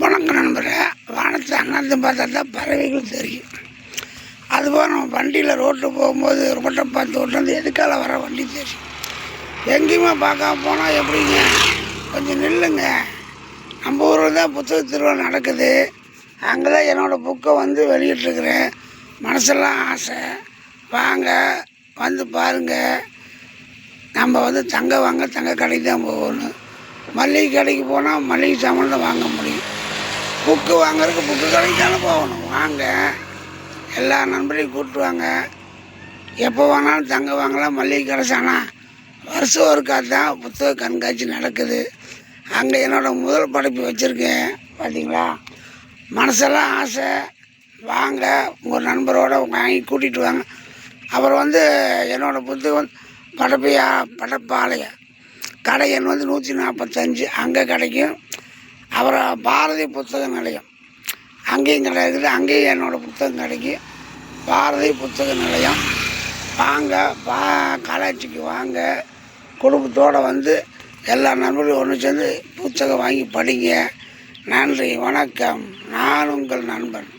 வணக்கம் நண்பரே. வானத்தை அண்ணாந்து பார்த்தா தான் பறவைகள் தெரியும். அதுபோல் நம்ம வண்டியில் ரோட்டில் போகும்போது ரோட்டை பார்த்து ஓட்டுறது எதுக்கால வர வண்டி தெரியும் எங்கேயுமே பார்க்காம போனால் எப்படிங்க? கொஞ்சம் நில்லுங்க. நம்ம ஊரில் தான் புத்தக திருவிழா நடக்குது. அங்கே தான் என்னோடய புக்கை வந்து வெளியிட்ருக்குறேன் மனசெல்லாம் ஆசை. வாங்க வந்து பாருங்கள் நம்ம வந்து தங்க வாங்க தங்க கடைக்கு தான் போகணும். மல்லிகை கடைக்கு போனால் மல்லிகை சாமான் தான் வாங்க முடியும். புக்கு வாங்குறதுக்கு புக்கு கடைக்கு தானே போகணும். வாங்க. எல்லா நண்பரையும் கூப்பிட்டு வாங்க. எப்போ வேணாலும் தங்க வாங்கலாம். மல்லிகை கடை வருஷம் ஒருக்கா தான் புத்தக கண்காட்சி நடக்குது. அங்கே என்னோடய முதல் படைப்பு வச்சுருக்கேன். பார்த்தீங்களா மனசெல்லாம் ஆசை. வாங்க. உங்கள் நண்பரோட வாங்கி கூட்டிகிட்டு வாங்க. அப்புறம் வந்து என்னோடய புத்தகம் வந்து படப்பையா? படப்பாளையம். கடை எண் வந்து நூற்றி நாற்பத்தஞ்சு அங்கே கிடைக்கும். அப்புறம் பாரதி புத்தக நிலையம். அங்கேயும் கிடையாது அங்கேயும் என்னோடய புத்தகம் கிடைக்கும் பாரதி புத்தக நிலையம். வாங்க பா காலேஜுக்கு வாங்க. குடும்பத்தோடு வந்து எல்லா நண்பர்களும் ஒன்று சேர்ந்து புத்தகம் வாங்கி படிங்க. நன்றி வணக்கம். நான் உங்கள் நண்பன்.